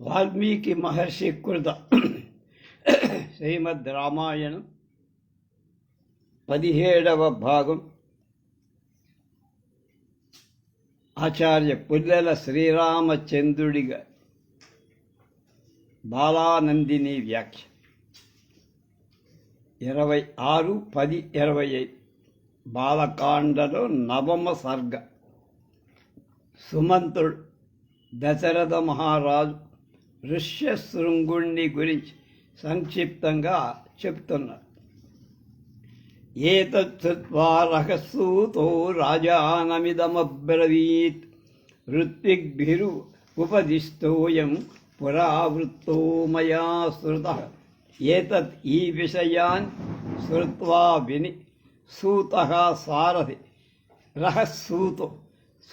వాల్మీకి మహర్షి కృత శ్రీమద్ రామాయణం పదిహేడవ భాగం ఆచార్య పుల్లెల శ్రీరామచంద్రుడిగా బాలానందిని వ్యాఖ్య ఇరవై ఆరు పది ఇరవై ఐదు బాలకాండలో నవమ సర్గ సుమంతుడు దశరథ మహారాజు ఋష్యశృంగుణ్ణి గురించి సంక్షిప్తంగా చెప్తున్నారు ఏతత్వా రహస్సూతో రాజానమిదమబ్రవీత్. ఋత్విగ్భిరు ఉపదిష్టోయం పురావృత్తో మయా శృత. ఏతత్ ఈ విషయాన్ శ్రుత్వా విని సూత సారథి. రహస్సూతో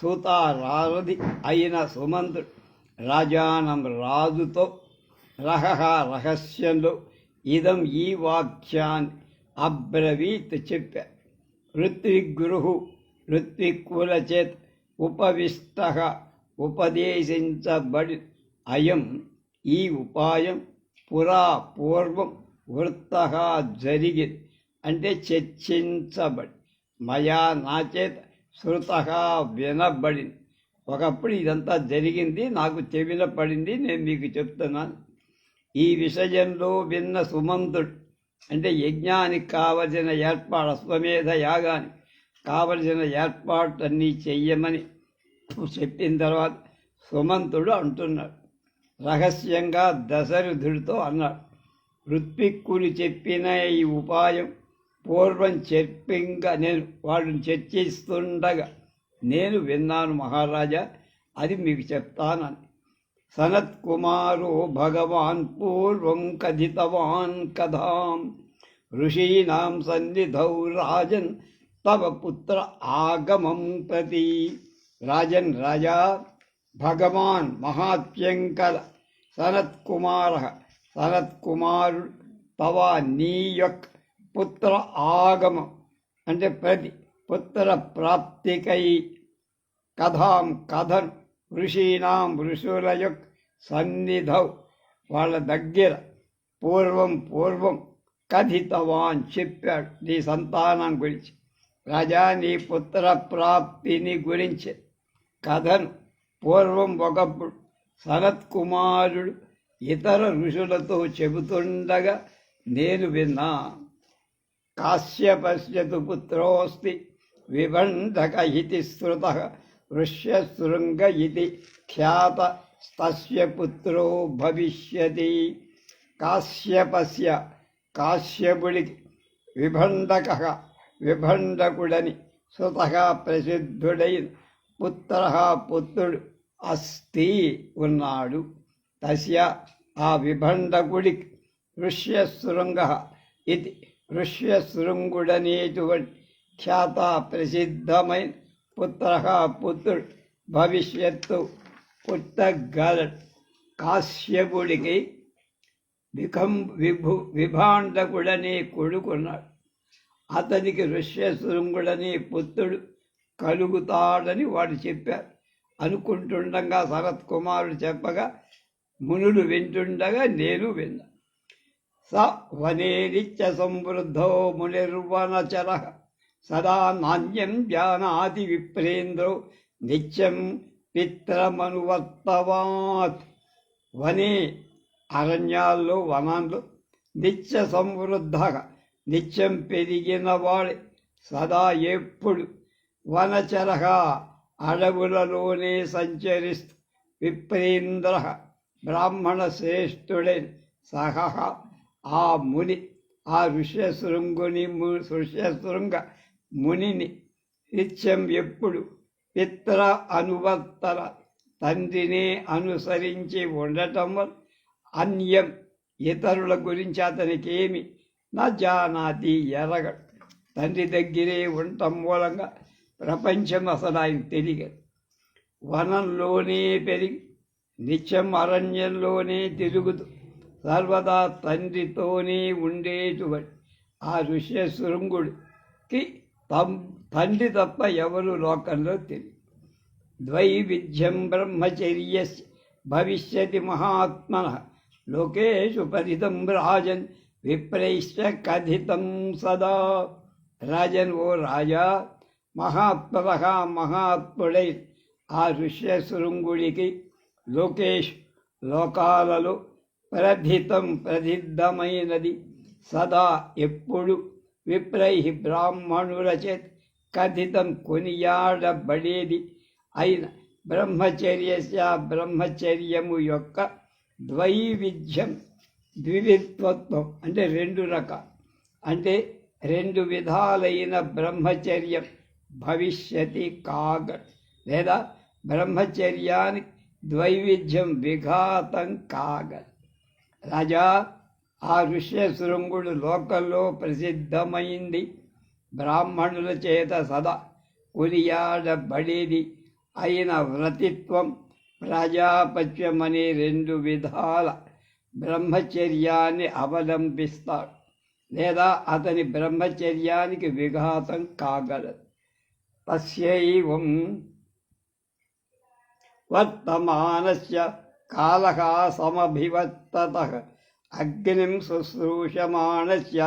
సూతారారథి అయిన సుమంతుడు రాజానం రాజుతో రహహ రహస్యంలో ఇదం ఈ వాక్యాన్ని అబ్రవీత్ చెప్పా ఋత్విగ్గురు ఋత్విక్కుల చేత్ ఉపవిష్ట ఉపదేశించబడి అయం ఈ ఉపాయం పురా పూర్వం వృత్త జరిగి అంటే చర్చించబడి మయా నా చేత శృత వినబడింది ఒకప్పుడు ఇదంతా జరిగింది నాకు చెవిన పడింది నేను మీకు చెప్తున్నాను ఈ విషయంలో విన్న సుమంతుడు అంటే యజ్ఞానికి కావలసిన ఏర్పాటు అశ్వమేధ యాగానికి కావలసిన ఏర్పాట్లన్నీ చెయ్యమని చెప్పిన తర్వాత సుమంతుడు అంటున్నాడు. రహస్యంగా దశరథుడితో అన్నాడు ఋత్విక్కులు చెప్పిన ఈ ఉపాయం పూర్వం చెప్పింగా నేను వాళ్ళని చర్చిస్తుండగా నేను విన్నాను మహారాజా అది మీకు చెప్తానని. సనత్కుమారో భగవాన్ పూర్వం కథితవాన్ కథాం. ఋషీణాం సన్నిధౌ రాజన్ తవ పుత్ర ఆగమం ప్రతి. రాజన్ రాజా భగవాన్ మహాత్యంకర సనత్కుమార సనత్కుమారు తవ నీ యొక్క పుత్ర ఆగమం. అంటే ప్రతి పుత్ర ప్రాప్తికై. కథాం కథన్ ఋషీణాం ఋషుల యొక్క సన్నిధౌ. వాళ్ళ దగ్గర పూర్వం పూర్వం కథితవాన్ చెప్పాడు నీ సంతానం గురించి. రాజా నీ పుత్ర ప్రాప్తిని గురించి కథను పూర్వం ఒకప్పుడు సనత్కుమారుడు ఇతర ఋషులతో చెబుతుండగా నేను విన్నా. కాశ్యపశ్యతు పుత్రోస్తి విబంధక ఇతి ఋష్యశృంగ ఇది ఖ్యాత తస్య పుత్రో భవిష్యతి. కాశ్యపస్య కాశ్యపుడికి విభండక విభండకుడని సుత ప్రసిద్ధుడైన పుత్ర పుత్రుడు అస్తి ఉన్నాడు. తస్య ఆ విభండకుడికి ఋష్యశృంగ ఇది ఋష్యశృంగుడనేటువంటి ఖ్యాత ప్రసిద్ధమైన పుత్ర పుత్రుడు భవిష్యత్తు పుట్టగలడు. కాశ్యపుడికి విఖం విభు విభాండకుడనే కొడుకున్నాడు. అతనికి ఋష్యశృంగుడనే పుత్రుడు కలుగుతాడని వాడు చెప్పారు అనుకుంటుండగా శరత్ కుమారుడు చెప్పగా మునులు వింటుండగా నేను విన్నా. స వనేరిత్య సంవృద్ధో మునిర్వనచర. సదా నాణ్యం జానాతి విప్రేంద్రో నిత్యం పిత్రమనువర్తవాత్ వనే అరణ్యాల్లో వనాల్లో నిత్య సమృద్ధగా నిత్యం పెరిగిన వాడే సదా ఎప్పుడు వనచరగా అడవులలోనే సంచరిస్తూ విప్రేంద్ర బ్రాహ్మణ శ్రేష్ఠుడైన సహ ఆ ముని ఆ ఋష్యశృంగుని ఋష్యశృంగ మునిని నిత్యం ఎప్పుడు పిత్ర అనువర్తన తండ్రినే అనుసరించి ఉండటం వల్ల అన్యం ఇతరుల గురించి అతనికి ఏమి నా జానాతి ఎరగడు తండ్రి దగ్గరే ఉండటం మూలంగా ప్రపంచం అసలు ఆయన తెలియదు. వనంలోనే పెరిగి నిత్యం అరణ్యంలోనే తిరుగుతూ సర్వదా తండ్రితోనే ఉండేటువంటి ఆ ఋష్య శృంగుడికి తం తండ్రి తప్ప ఎవరు లోకంలో తెలియదు ద్వైవిధ్యం బ్రహ్మచర్య భవిష్యతి మహాత్మన. లోకేషు పరితం రాజన్ విప్రైశ్చ కథితం సదా. రాజన్ ఓ రాజా మహాత్మత మహాత్ముడై ఆ ఋష్యశృంగుడికి లోకేష్ లోకాలలో ప్రథితం ప్రసిద్ధమైనది. సదా ఎప్పుడు విప్రై బ్రాహ్మణులచేత్ కథితం కొనియాడబడేది అయిన బ్రహ్మచర్య బ్రహ్మచర్యము యొక్క ద్వైవిధ్యం ద్వివిత్వత్వం అంటే రెండు రకాలు అంటే రెండు విధాలైన బ్రహ్మచర్యం భవిష్యతి కాగ లేదా బ్రహ్మచర్యానికి ద్వైవిధ్యం విఘాతం కాగ రాజా ఆ ఋష్యశృంగుడు లోకల్లో ప్రసిద్ధమైంది. బ్రాహ్మణుల చేత సదా కొనియాడబడేది అయిన వ్రతిత్వం ప్రజాపత్యమని రెండు విధాల బ్రహ్మచర్యాన్ని అవలంబిస్తాడు. లేదా అతని బ్రహ్మచర్యానికి విఘాతం కాగలదు. తస్యైవం వర్తమానస్య కాలः సమభివర్తతः అగ్నిం శుశ్రూషమాణస్య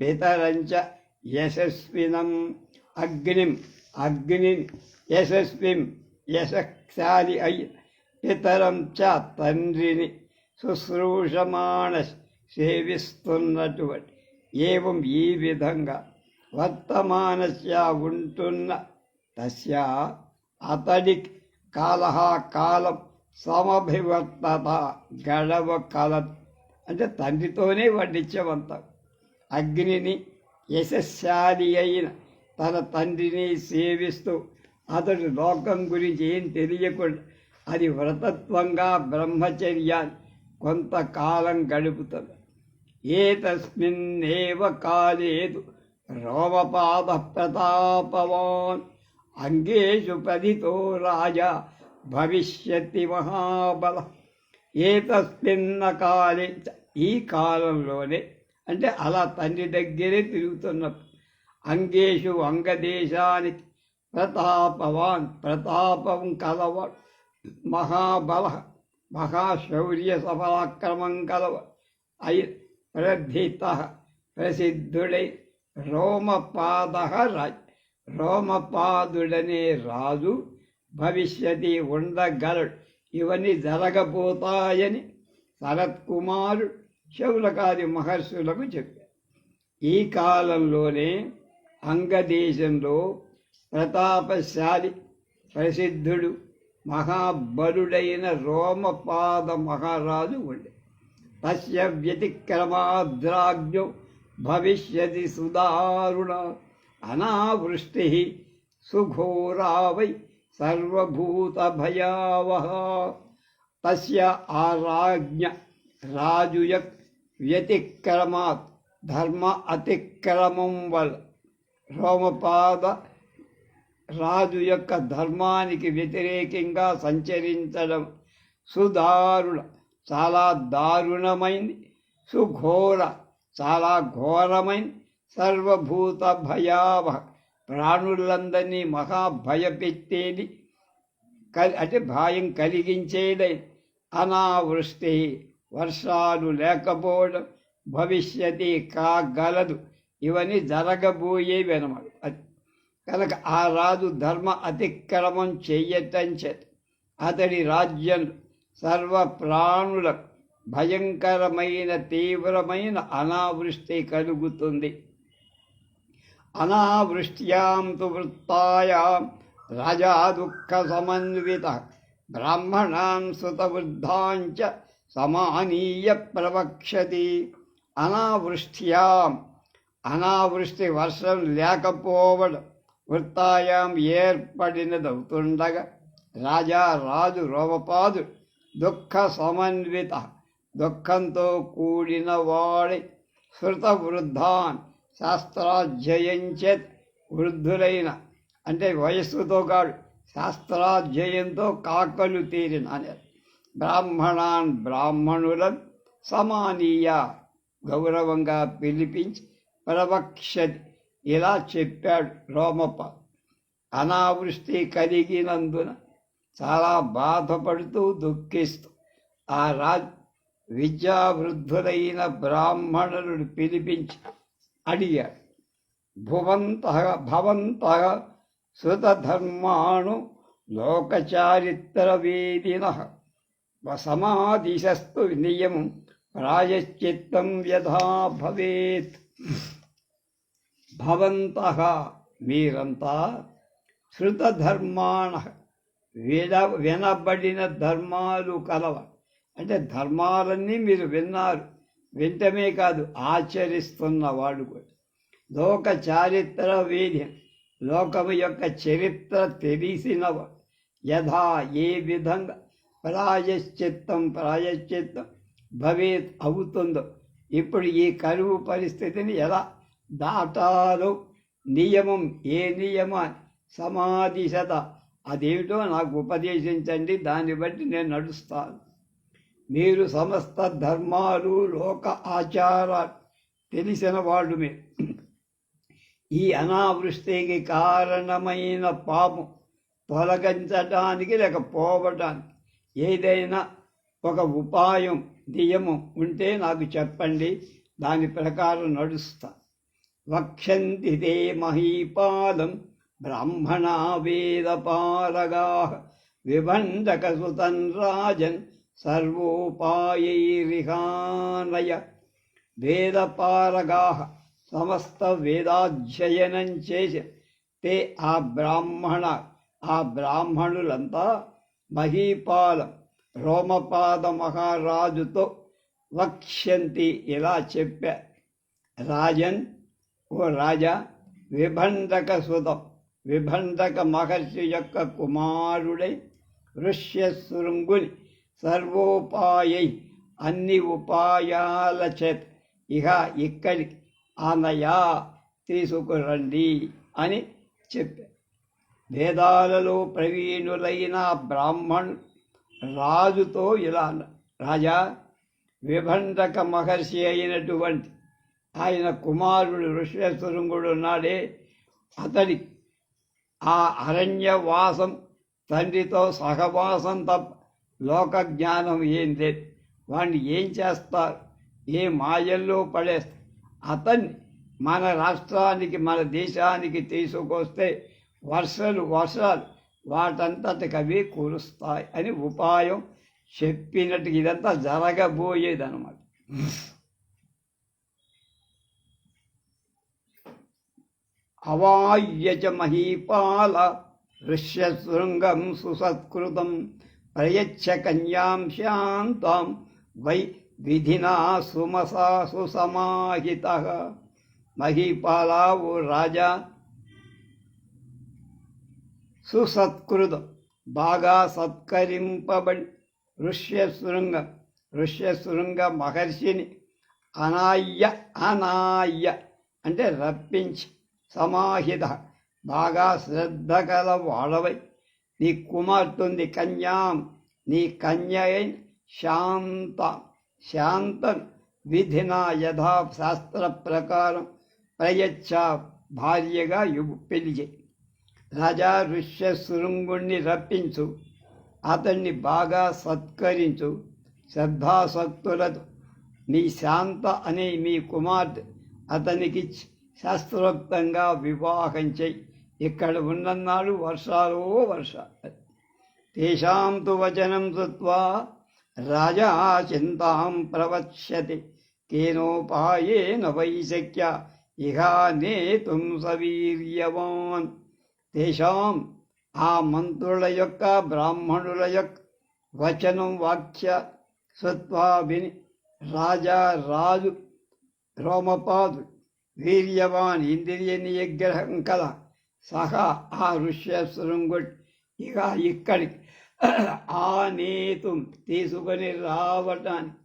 పితరంచ యశస్వినం. అగ్నిం అగ్ని యశస్విం యశశాలి అయి పితరం చ తండ్రిని శుశ్రూషమాణ సేవిస్తున్నటువంటి. ఏవం ఈ విధంగా వర్తమానస్య ఉంటున్న తస్య అతడి కాల కాలం సమభివర్తత గడవ కలత్ అంటే తండ్రితోనే వడ్డించమంటాం అగ్నిని యశస్శాలి అయిన తన తండ్రిని సేవిస్తూ అతడు లోకం గురించి ఏం తెలియకుండా అది వ్రతత్వంగా బ్రహ్మచర్యాన్ని కొంతకాలం గడుపుతుంది. ఏ తస్మిన్నేవ కాలేదు రోమపాద ప్రతాపవాన్ అంగేషు పదితో రాజా భవిష్యతి మహాబల. ఏతస్మిన్న కాలే ఈ కాలంలోనే అంటే అలా తండ్రి దగ్గరే తిరుగుతున్న అంగేషు అంగదేశానికి ప్రతాపవాన్ ప్రతాపం కలవ మహాబల మహాశౌర్య సఫలాక్రమం కలవ అయి ప్రధిత ప్రసిద్ధుడై రోమపాద రాజ్ రోమపాదుడనే రాజు భవిష్యతి ఉండగలడు. ఇవన్నీ జరగబోతాయని శరత్కుమారు శౌలకాది మహర్షులకు చెప్పారు. ఈ కాలంలోనే అంగదేశంలో ప్రతాపశాలి ప్రసిద్ధుడు మహాబలుడైన రోమపాద మహారాజు ఉండే. తస్య వ్యతిక్రమాద్రాజ్ఞో భవిష్యతి సుదారుణ అనావృష్టి సుఘోరా వై సర్వభూత భయావహ తస్య ఆరాజ్ఞ రాజుయ వ్యతిక్రమాత్ ధర్మ అతిక్రమం వల్ల రోమపాద రాజు యొక్క ధర్మానికి వ్యతిరేకంగా సంచరించడం సుదారుణ చాలా దారుణమైంది. సుఘోర చాలా ఘోరమైంది. సర్వభూత భయావహ ప్రాణులందరినీ మహాభయపెట్టేది అంటే భయం కలిగించేదై అనావృష్టి వర్షాలు లేకపోవడం భవిష్యతి కాగలదు. ఇవన్నీ జరగబోయేవి అనమాట అది కనుక ఆ రాజు ధర్మ అతిక్రమం చెయ్యటం చేత అతడి రాజ్యం సర్వ ప్రాణులకు భయంకరమైన తీవ్రమైన అనావృష్టి కలుగుతుంది. అనావృష్ట్యాం తు వృత్తాయాం రాజా దుఃఖ సమన్విత బ్రాహ్మణాం సుతవృద్ధాంచ సమానీయ ప్రవక్షతి అనావృష్ట్యాం. అనావృష్టి వర్షం లేకపోవడం. వృత్తాయాం ఏర్పడినదవుతుండగా రాజా రాజు రోమపాదు దుఃఖ సమన్విత దుఃఖంతో కూడిన వాడి. శృతవృద్ధాన్ శాస్త్రాధ్యయంచేత్ వృద్ధులైన అంటే వయస్సుతో కాడు శాస్త్రాధ్యయంతో కాకలు తీరిన అనేది బ్రాహ్మణాన్ బ్రాహ్మణులను సమానీయ గౌరవంగా పిలిపించి ప్రవక్షది ఇలా చెప్పాడు రోమప్ప. అనావృష్టి కలిగినందున చాలా బాధపడుతూ దుఃఖిస్తూ ఆ రాజ్ విద్యావృద్ధులైన బ్రాహ్మణులను పిలిపించి అడిగాడు భువంత భవంత శృతధర్మాణు లోకచారిత్ర వేదిన సమాధిశస్తు నియమం ప్రాయశ్చిత్తం యథా భవేత్. భవంత మీరంతా శృతధర్మాణ విన వినబడిన ధర్మాలు కలవ. అంటే ధర్మాలన్నీ మీరు విన్నారు. వింటమే కాదు ఆచరిస్తున్నవాడు కూడా. లోక చారిత్ర వేద్యం లోకము యొక్క చరిత్ర తెలిసినవాడు. యథా ఏ విధంగా ప్రాయశ్చిత్తం ప్రాయశ్చిత్తం భవేత్ అవుతుందో ఇప్పుడు ఈ కరువు పరిస్థితిని ఎలా దాటాలో నియమం ఏ నియమాన్ని సమాధిశత అదేమిటో నాకు ఉపదేశించండి దాన్ని బట్టి నేను నడుస్తాను. మీరు సమస్త ధర్మాలు లోక ఆచారాలు తెలిసిన వాళ్ళుమే. మీరు ఈ అనావృష్టికి కారణమైన పాపం తొలగించడానికి లేకపోవటానికి ఏదైనా ఒక ఉపాయం నియమం ఉంటే నాకు చెప్పండి. దాని ప్రకారం నడుస్తా. వక్షంతి మహీపాదం బ్రాహ్మణ బ్రాహ్మణా వేదపారగా విభండక సుతన్ రాజన్ సర్వోపాయైరిహానయ వేదపారగా సమస్త వేదాధ్యయనం చేసి తే ఆ బ్రాహ్మణ ఆ బ్రాహ్మణులంతా మహీపాల రోమపాద మహారాజుతో వక్ష్యంతి ఇలా చెప్పా. రాజన్ ఓ రాజా విభండక సుతం విభండక మహర్షి యొక్క కుమారుడై ఋష్యశృంగుని సర్వోపాయై అన్ని ఉపాయాల చేత్ ఇహ ఇక్కడికి అనయా తీసుకురండి అని చెప్పారు. వేదాలలో ప్రవీణులైన బ్రాహ్మణ్ రాజుతో ఇలా రాజా విభండక మహర్షి అయినటువంటి ఆయన కుమారుడు ఋష్యశృంగుడు ఉన్నాడే. అతడి ఆ అరణ్యవాసం తండ్రితో సహవాసం తప్ప లోక జ్ఞానం ఏంది వాడిని ఏం చేస్తారు? ఏ మాయల్లో పడేస్తారు? అతన్ని మన రాష్ట్రానికి మన దేశానికి తీసుకొస్తే వర్షాలు వర్షాలు వాటంతటికి అవి కురుస్తాయి అని ఉపాయం చెప్పినట్టు ఇదంతా జరగబోయేది అనమాట అవాయ్యచ మహీపాల ఋష్యశృంగం సుసత్కృతం ప్రయచ్చ కన్యాం శాంతాం వై విధినా సుమసా సుసమాహిత మహీపాలావు రాజా సుసత్కృత బాగా సత్కరింపబడి ఋష్యశృంగ ఋష్యశృంగ మహర్షిని అనాయ్య అనాయ్య అంటే రప్పించి సమాహిత బాగా శ్రద్ధ గల వాడవై నీ కుమార్తెంది కన్యాం నీ కన్య శాంత శాంత విధిన యథా శాస్త్ర ప్రకారం ప్రయచ్చ భార్యగా ఇవ్వు పెళ్ళి చేయి. రాజా ఋష్యశృంగుణ్ణి రప్పించు అతన్ని బాగా సత్కరించు. శ్రద్ధాసక్తులతో మీ శాంత అనే మీ కుమార్తె అతనికి శాస్త్రోక్తంగా వివాహం చేయి. ఇక్కడ ఉన్నన్నాడు వర్షాలు వర్షాలు తేషాం తు వచనం శృత్వా రాజా చింతాం ప్రవక్ష్యతి కేనోపాయేన నవైశక్య ఇహా నేతుం సవీర్యవాన్. తేషాం ఆ మంత్రుల యొక్క బ్రాహ్మణుల యొక్క వచనం వాక్య సత్వా విని రాజా రాజు రోమపాదు వీర్యవాన్ ఇంద్రియ నిగ్రహం కల. సహా ఆ ఋష్యశృంగుడు ఇక ఇక్కడికి ఆ నేతు తీసుకొని రావటానికి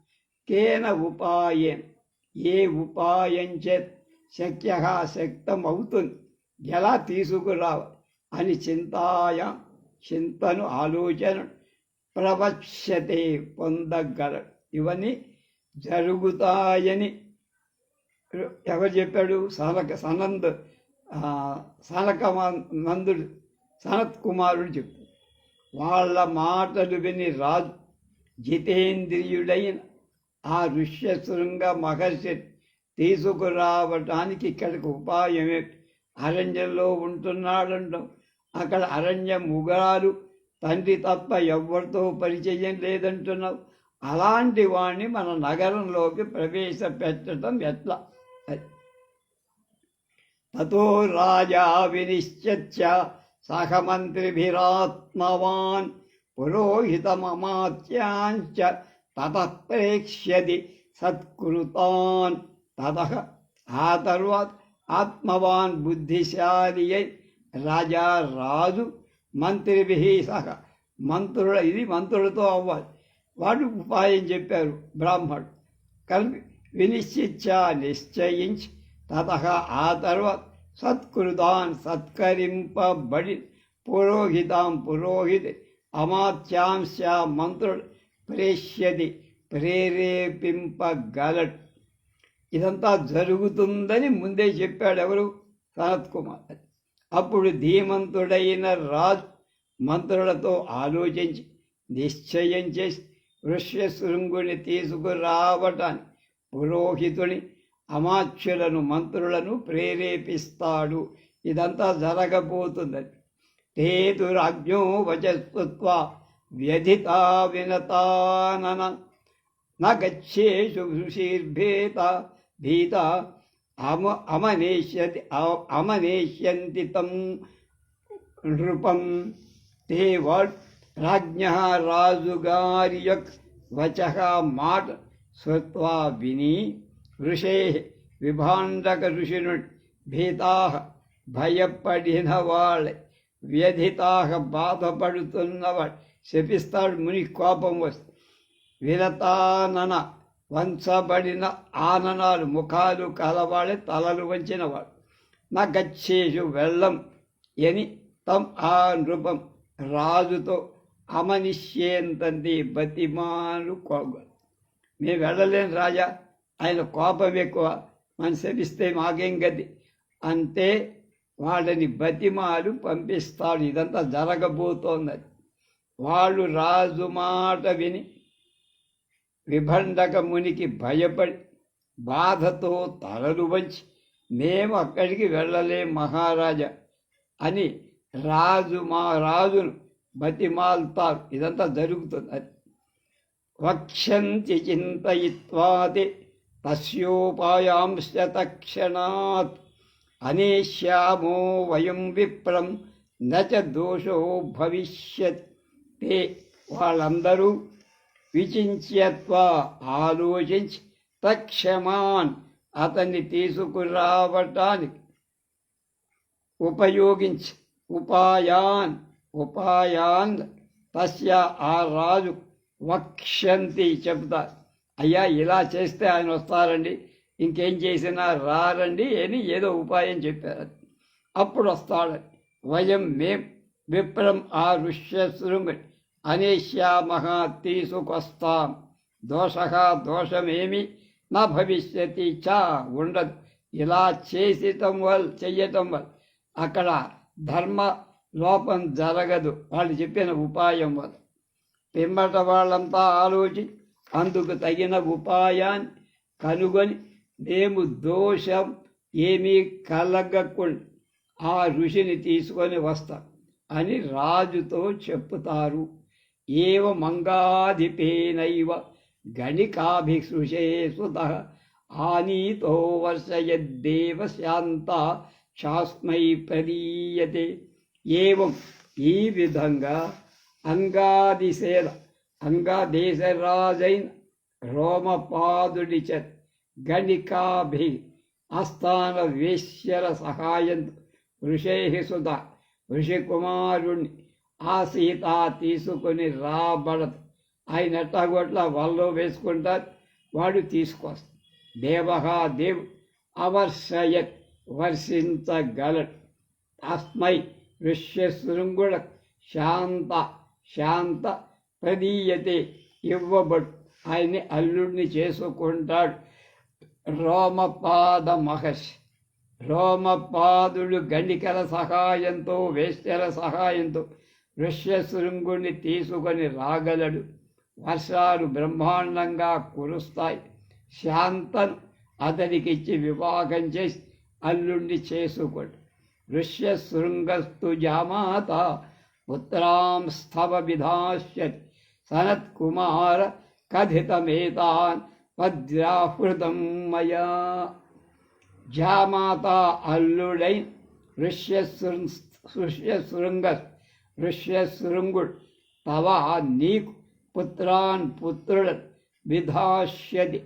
కేన ఉపాయం ఏ ఉపాయం చేత్ శక్య శక్తం అవుతుంది ఎలా తీసుకురావ అని చింతాయ చింతను ఆలోచన ప్రవక్ష్యతే పొందగల. ఇవన్నీ జరుగుతాయని ఎవరు చెప్పాడు? సనక సనంద్ సనక నందుడు సనత్ కుమారుడు చెప్పాడు వాళ్ళ మాటలు విని రాజు జితేంద్రియుడైన ఆ ఋష్యశృంగ మహర్షి తీసుకురావటానికి ఇక్కడికి ఉపాయమే. అరణ్యంలో ఉంటున్నాడంటాం అక్కడ అరణ్య ముగరాలు తండ్రి తప్ప ఎవరితో పరిచయం లేదంటున్నావు. అలాంటి వాణ్ణి మన నగరంలోకి ప్రవేశపెట్టడం ఎట్లా? తతో రాజా వినిశ్చత్య సహమంత్రిభిరాత్మవాన్ పురోహితమమాత్యాంచ తతః ప్రేక్ష్యది సత్కృతాన్ తతః ఆ తరువాత ఆత్మవాన్ బుద్ధిశాలి రాజా రాజు మంత్రిభి సహ మంత్రుల ఇది మంత్రులతో అవ్వాలి వాడు ఉపాయం చెప్పారు బ్రాహ్మడు కలిపి వినిశ్చిచ్చ నిశ్చయించి తత ఆ తర్వాత సత్కృతాన్ సత్కరింపబడి పురోహితాం పురోహితి అమాత్యాంశ మంత్రుడు ప్రేష్యది ప్రేరేపింపగలడు ఇదంతా జరుగుతుందని ముందే చెప్పాడు ఎవరు సనత్ కుమార్. అప్పుడు ధీమంతుడైన రాజు మంత్రులతో ఆలోచించి నిశ్చయం చేసి వృష్యశృంగుని తీసుకురావటాన్ని పురోహితుని అమాత్యులను మంత్రులను ప్రేరేపిస్తాడు. ఇదంతా జరగబోతుందని తేతురాజ్ఞో వచస్వత్వ వ్యధితా వినతానన నగచ్చేషు ఋషిర్భేత భీత. అమ అమనేష్యతి అమనేష్యంతి తం నృపం. తే వాడ్ రాజ్ఞ రాజుగారి యొక్క వచ మాట శ్రుత్వా విని ఋషే విభాండక ఋషిను భీతా భయపడిన వాళ్ళ వ్యధితా బాధపడుతున్నవాడు శపిస్తాడు ముని కోపం వస్తుంది విరతానన వంచబడిన ఆననాలు ముఖాలు కలవాడే తలలు వంచినవాడు నా గచ్చేషు వెళ్ళం అని తం ఆ నృపం రాజుతో అమనిష్యేంతంది బతిమాలు కోగ. మేము వెళ్ళలేని రాజా ఆయన కోపం ఎక్కువ. మనం శపిస్తే మాకేం గది అంతే వాళ్ళని బతిమాలు పంపిస్తాడు. ఇదంతా జరగబోతోంది. వాళ్ళు రాజు మాట విని విభండక మునికి భయపడి బాధతో తలలు వంచి మేము అక్కడికి వెళ్ళలేం మహారాజా అని రాజు మా రాజును బతిమాల్తారు. ఇదంతా జరుగుతుంది. అది వక్ష్యంతి చింతయిత్వాది తస్యోపాయాంశ తక్షణాత్ అనేష్యామో వయం విప్రం నచ దోషో భవిష్యత్. తే వాళ్ళందరూ విచించత్వ ఆలోచించి తక్షమాన్ అతన్ని తీసుకురావటానికి ఉపయోగించి ఉపాయాన్ ఉపాయాన్ తస్య ఆ రాజు వక్ష్యంతి చెబుతారు. అయ్యా ఇలా చేస్తే ఆయన వస్తారండి. ఇంకేం చేసినా రారండి అని ఏదో ఉపాయం చెప్పారు. అప్పుడు వస్తాడు. వయం మేం విప్రం ఆ ఋష్యశృంగుని అనేష్యామహ తీసుకొస్తాం. దోష దోషమేమి? నా భవిష్యతి చా ఉండదు. ఇలా చేసటం వల్ల చెయ్యటం వల్ల అక్కడ ధర్మ లోపం జరగదు. వాళ్ళు చెప్పిన ఉపాయం వల్ల పిమ్మట వాళ్ళంతా ఆలోచి అందుకు తగిన ఉపాయాన్ని కనుగొని మేము దోషం ఏమీ కలగకుండా ఆ ఋషిని తీసుకొని వస్తాం అని రాజుతో చెప్పుతారు. ఏవ మంగాధిపేనైవ గణికాభిసృషే సుత ఆనీతో వర్షయద్దేవ శాంత శాస్మై ప్రదీయతే. ఏవం ఈ విధంగా అంగాదిశేల సంగదేశరాజైన్ రోమపాదుడి గణికాభి ఆస్థాన వేశ్యల సహాయంతో ఋషే సుధ ఋషికుమారుణ్ణి ఆ సీత తీసుకుని రాబడదు ఆయన ఎట్టాగొట్ల వల్లో వేసుకుంటారు వాడు తీసుకొస్తాడు. దేవహాదేవ్ దేవు అవర్షయత్ వర్షించగలడు తస్మై ఋష్యశృంగుడ శాంత శాంత ప్రదీయతే ఇవ్వబడు. ఆయన్ని అల్లుడిని చేసుకుంటాడు. రోమపాద మహర్షి. రోమపాదుడు గణికల సహాయంతో వేశ్యల సహాయంతో ఋష్యశృంగుణ్ణి తీసుకొని రాగలడు. వర్షాలు బ్రహ్మాండంగా కురుస్తాయి. శాంతను అతనికిచ్చి వివాహం చేసి అల్లుణ్ణి చేసుకోడు. ఋష్యశృంగస్తు జామాత పుత్రాం స్తవ విధాస్యతి సనత్కుమార కథితమేతాన్ వజ్రాహృతం మయా. జామాత అల్లుడై ఋష్యశృం ఋష్యశృంగ ఋష్యశృంగుడు తవ నీకు పుత్రాన్ పుత్రుడు విధాష్యది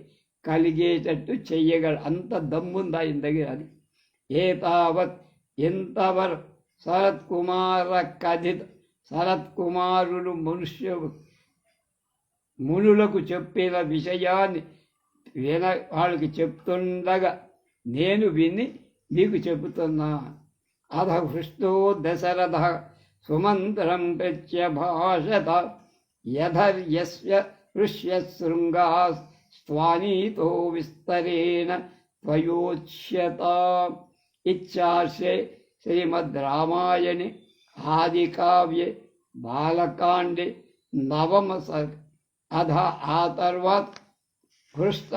కలిగేటట్టు చెయ్యగల అంత దమ్ముందా ఆయన దగ్గర అది? ఏతావత్ ఇంతవరకు శరత్ కుమార కథిత శరత్ కుమారుడు మనుష్య మునులకు చెప్పిన విషయాన్ని విన వాళ్ళకి చెప్తుండగా నేను విని మీకు చెబుతున్నా. అధ హృష్టో దశరథ సుమంత్రం ప్రత్యభాషత యథర్యస్య ఋష్యశృంగా స్వానీతో విస్తరేణ త్వయోచ్యత. ఇచ్చార్షే శ్రీమద్ రామాయణి ఆదికావ్యే బాలకాండే నవమ సర్గ అధ ఆ తర్వాత హృష్ట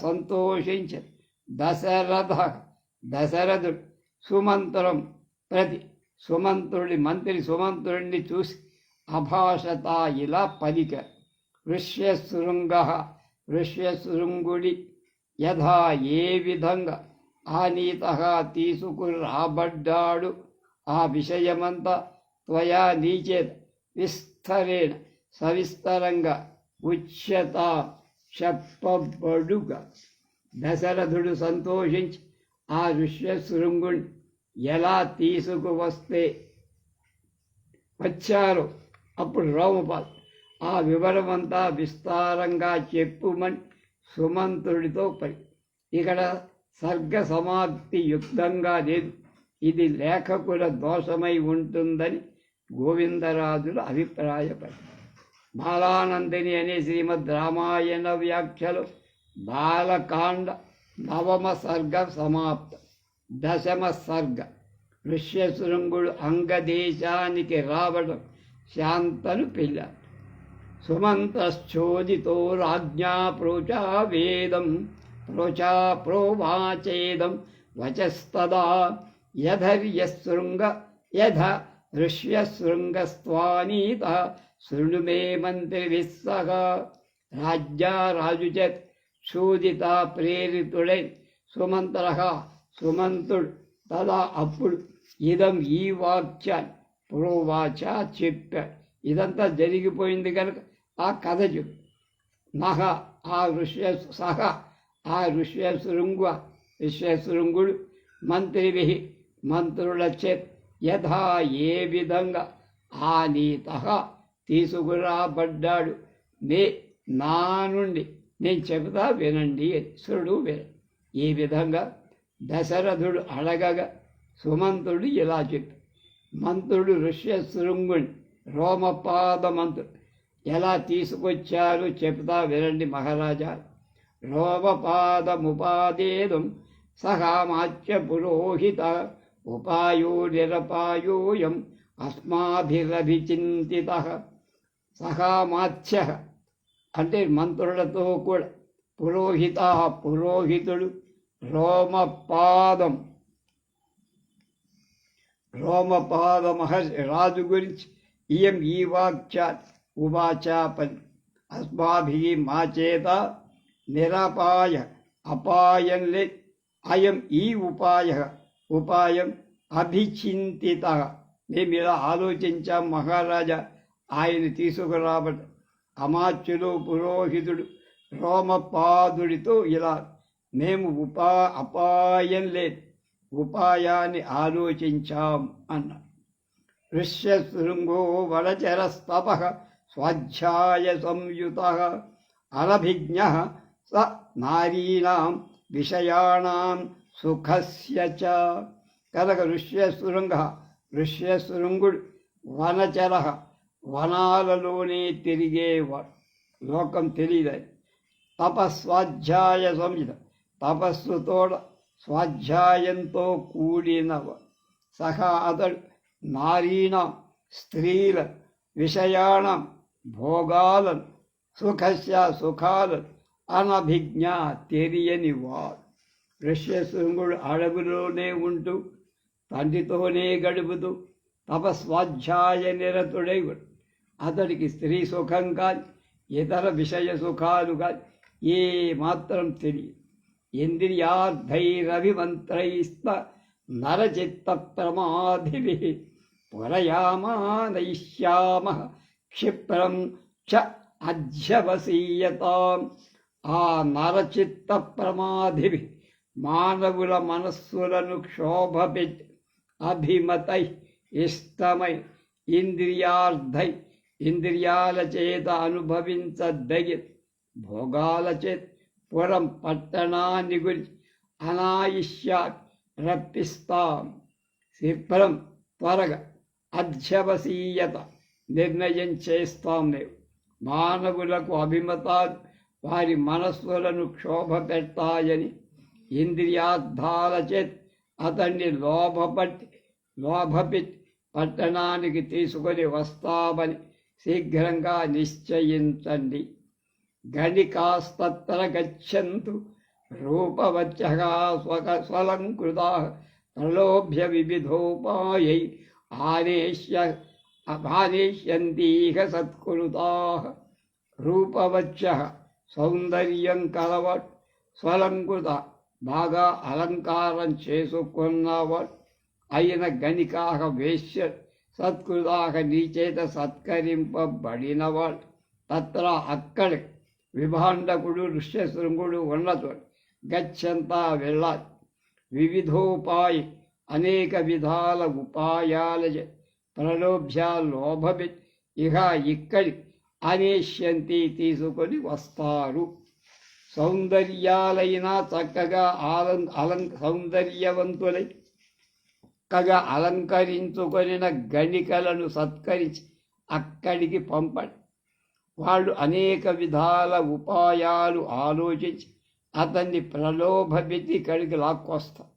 సంతోషించ దశరథ దశరథుడు సుమంత్రం ప్రతి సుమంత్రుడి మంత్రి సుమంత్రుడిని చూసి అభాషత ఇలా పలిక. ఋష్యశృంగ ఋష్యశృంగుడి యథా ఏ విధంగా ఆనీత తీసుకుని రాబడ్డాడు ఆ విషయమంతా త్వయా నీచేత విస్తరేణ సవిస్తరంగా ఉచ్యత చెప్పబడుగా దశరథుడు సంతోషించి ఆ ఋష్యశృంగుని ఎలా తీసుకువస్తే వచ్చారు అప్పుడు రోమపాల్ ఆ వివరమంతా విస్తారంగా చెప్పుమని సుమంతుడితో పై. ఇక్కడ సర్గ సమాప్తి యుక్తంగా లేదు. ఇది లేఖకుల దోషమై ఉంటుందని గోవిందరాజులు అభిప్రాయపడ్డారు బాలానందిని అనే శ్రీమద్ రామాయణ వ్యాఖ్యలు. బాలకాండ నవమ సర్గ సమాప్త. దశమ సర్గ. ఋష్యశృంగుడు అంగదేశానికి రావడం శాంతను పిల్ల. సుమంతశ్చోదితో రాజ్ఞా ప్రోచా వేదం ప్రోచా ప్రోవాచేదం వచస్తదా. యధర్యశృంగ యథ ఋష్యశృంగస్వానీత శృణు మే మంత్రి విస్సహ. రాజ్యారాజు చేత్ ప్రేరితుడై సుమంత్ర. సుమంతుడు తదా అప్పుడు ఇదం ఈ వాక్య ప్రోవాచ చెప్పాడు ఇదంతా జరిగిపోయింది కనుక ఆ కథ చెప్పు. నహ ఆ ఋష్య సహ ఆ ఋష్యశృంగ ఋష్యశృంగుడు మంత్రివి మంత్రుల చేత్ యథా ఏ విధంగా ఆనీత. తీసుకురాబడ్డాడు నే నా నుండి నేను చెబుతా వినండి సురుడు విన. ఈ విధంగా దశరథుడు అడగగా సుమంతుడు ఇలా చెప్పి మంత్రుడు ఋష్యశృంగుని రోమపాద మంత్రుడు ఎలా తీసుకొచ్చారు చెబుతా వినండి మహారాజా. రోమపాదముపాదేదం సహామాచ్య పురోహిత ఉపాయో నిరపాయోయం అస్మాభిరభిచింతిత. సహామాత్య అంటే మంత్రులతో కూడా పురోహిత పురోహితుడు రోమపాదం. రోమపాద మహర్షి రాజు గురించి ఇయం ఈ వాక్య ఉవాచాపని అస్మాభి మా చేత నిరపాయ అపాయం లే అయం ఈ ఉపాయ ఉపాయం అభిచింతిత. మేము ఇలా ఆలోచించాం మహారాజా ఆయన తీసుకురాబట అమాత్యులు పురోహితుడు రోమపాదుడితో ఇలా మేము ఉపా అపాయం లేదు. ఉపాయాన్ని ఆలోచించాం అన్న ఋష్యశృంగో వరచరస్తప స్వాధ్యాయ సంయుత అనభిజ్ఞ స నారీణాం విషయాణం సుఖస్య చ. కనుక ఋష్యశృంగ ఋష్యశృంగుడు వనచర వనాలలోనే తిరిగేవాడు లోకం తెలియదని తపస్వాధ్యాయ సంహిత తపస్సుతోడ స్వాధ్యాయంతో కూడినవ సహా అతడు నారీణ స్త్రీల విషయాణం భోగాలను సుఖస్య సుఖాలను అనభిజ్ఞ తెలియని వాడు. ఋష్యశృంగుడు అడవిలోనే ఉంటూ తండ్రితోనే గడుపుతూ తపస్వాధ్యాయ నిరతుడై అతడికి స్త్రీ సుఖం కాదు ఇతర విషయ సుఖాలు కాదు ఏ మాత్రం తెలియదు. ఇంద్రియార్థైరభిమంత్రైస్త నరచిత్త ప్రమాధిభి పురయామానయిష్యామ క్షిప్రం చ అధ్యవసీయతాం. ఆ నరచిత్త ప్రమాధిభి మానవుల మనస్సులను క్షోభపెట్టి అభిమతై ఇష్టమై ఇంద్రియార్థై ఇంద్రియాల చేత అనుభవించదగి భోగాల చేత పురం పట్టణాన్ని గురించి అనాయిష్యా రప్పిస్తాం. శీఘ్రం త్వరగా అధ్యవసీయత నిర్ణయం చేస్తాం మేము. మానవులకు అభిమతాలు వారి మనస్సులను క్షోభ పెడతాయని ఇంద్రియార్థాల చేత అతన్ని లోభపట్టి లోభపెట్టి పట్టణానికి తీసుకొని వస్తామని శీఘ్రంగా నిశ్చయించండి గణికాస్తత్ర గచ్చంతు రూపవచ్చగా స్వక స్వలంకృతా ప్రలోభ్య వివిధోపాయై ఆనేష్య అభానేష్యంతీహ సత్కృతా రూపవచ్చ సౌందర్యం కలవ స్వలంకృత బాగా అలంకారం చేసుకున్నవాడు అయిన గణికాహ వేశ్య సత్కృతాక నీచేత సత్కరింపబడినవాడు తత్ర అక్కడ విభాండకుడు ఋష్యశృంగుడు ఉన్నచోట గచ్చంతా వెళ్ళాలి. వివిధోపాయి అనేక విధాల ఉపాయాల ప్రలోభ్య లోభమి. ఇహ ఇక్కడి అనేష్యంతి తీసుకొని వస్తారు. సౌందర్యాలైనా చక్కగా ఆలం అలం సౌందర్యవంతులై చక్కగా అలంకరించుకొనిన గణికలను సత్కరించి అక్కడికి పంపండి. వాళ్ళు అనేక విధాల ఉపాయాలు ఆలోచించి అతన్ని ప్రలోభపెట్టి ఇక్కడికి లాక్కొస్తారు.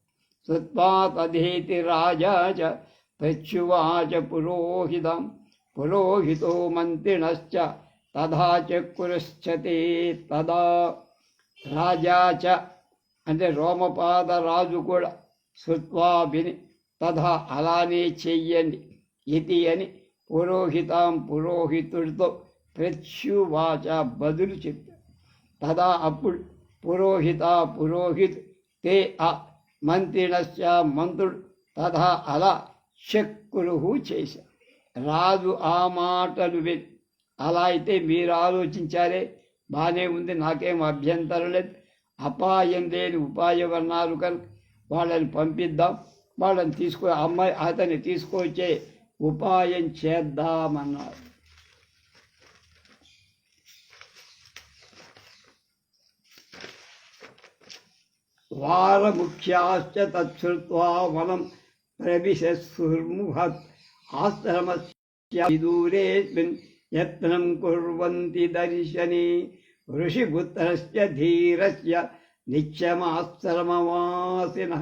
శ్రుత్వా తదేతి రాజా చ ప్రత్యువాచ పురోహితం పురోహితో మంత్రిణశ్చ తదా చక్రుశ్చతే తదా. రాజా చ అంటే రోమపాద రాజు కూడా శృత్వా విని తథా అలానే చెయ్యండి ఇది అని పురోహితాం పురోహితుడితో ప్రత్యువాచ బదులు చెప్పారు తదా అప్పుడు పురోహిత పురోహిత్ తే ఆ మంత్రిణశ్చ మంత్రుడు తథా అలా చక్రుహు చేశారు రాజు ఆ మాటలు విని అలా అయితే మీరు ఆలోచించారే బాగానే ఉంది నాకేం అభ్యంతరం లేదు అపాయం లేని ఉపాయం అన్నారు కనుక వాళ్ళని పంపిద్దాం. వాళ్ళని తీసుకో అమ్మాయి అతన్ని తీసుకొచ్చే ఉపాయం చేద్దామన్నారు. వారముఖ్యాశ్చ తత్సృత్వా వనం ప్రవిశస్సుర్ముహత్ ఆశ్రమస్య యత్నం కుర్వంతి దర్శని ఋషిపుత్రస్య ధీరస్య నిత్యమాశ్రమవాసిన.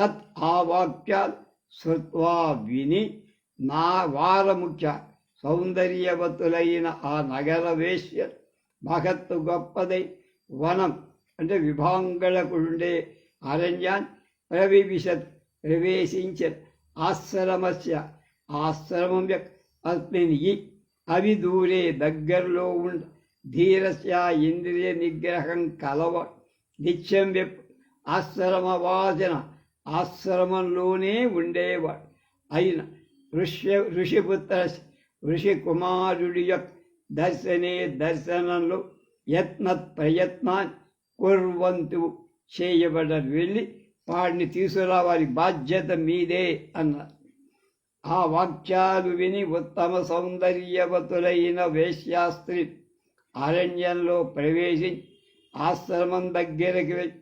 తత్ ఆవాక్యాత్ శ్రుత్వా విని నా వారముఖ్య సౌందర్యవతులైన ఆ నగర వేశ్య మహత్తు గొప్పదై వనం అంటే విభాంగళకుండే అరణ్యాన్ ప్రవివిశత్ ప్రవేశించిన ఆశ్రమస్య. ఆశ్రమం యొక్క అస్మిన్ అవి దూరే దగ్గరలో ఉండ ధీరస్య ఇంద్రియ నిగ్రహం కలవ నిత్యం వెప్ ఆశ్రమ వాసన ఆశ్రమంలోనే ఉండేవాడు. అయిన ఋష్య ఋషిపుత్ర ఋషి కుమారుడి యొక్క దర్శనే దర్శనంలో యత్న ప్రయత్నాన్ని కుర్వంతు చేయబడ్డారు వెళ్ళి వాడిని తీసుకురావాలి బాధ్యత మీదే అన్నారు. ఆ వాక్యాలు విని ఉత్తమ సౌందర్యవతులైన వేశ్యాస్త్రి అరణ్యంలో ప్రవేశించి ఆశ్రమం దగ్గరికి వెళ్ళి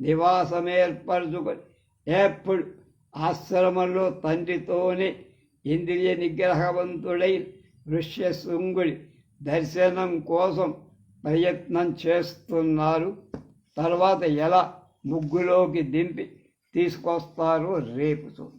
నివాసం ఏర్పరచుకొని ఎప్పుడు ఆశ్రమంలో తండ్రితోనే ఇంద్రియ నిగ్రహవంతుడై ఋష్యశృంగుడి దర్శనం కోసం ప్రయత్నం చేస్తున్నారు. తర్వాత ఎలా ముగ్గులోకి దింపి తీసుకొస్తారో రేపు చూద్దాం.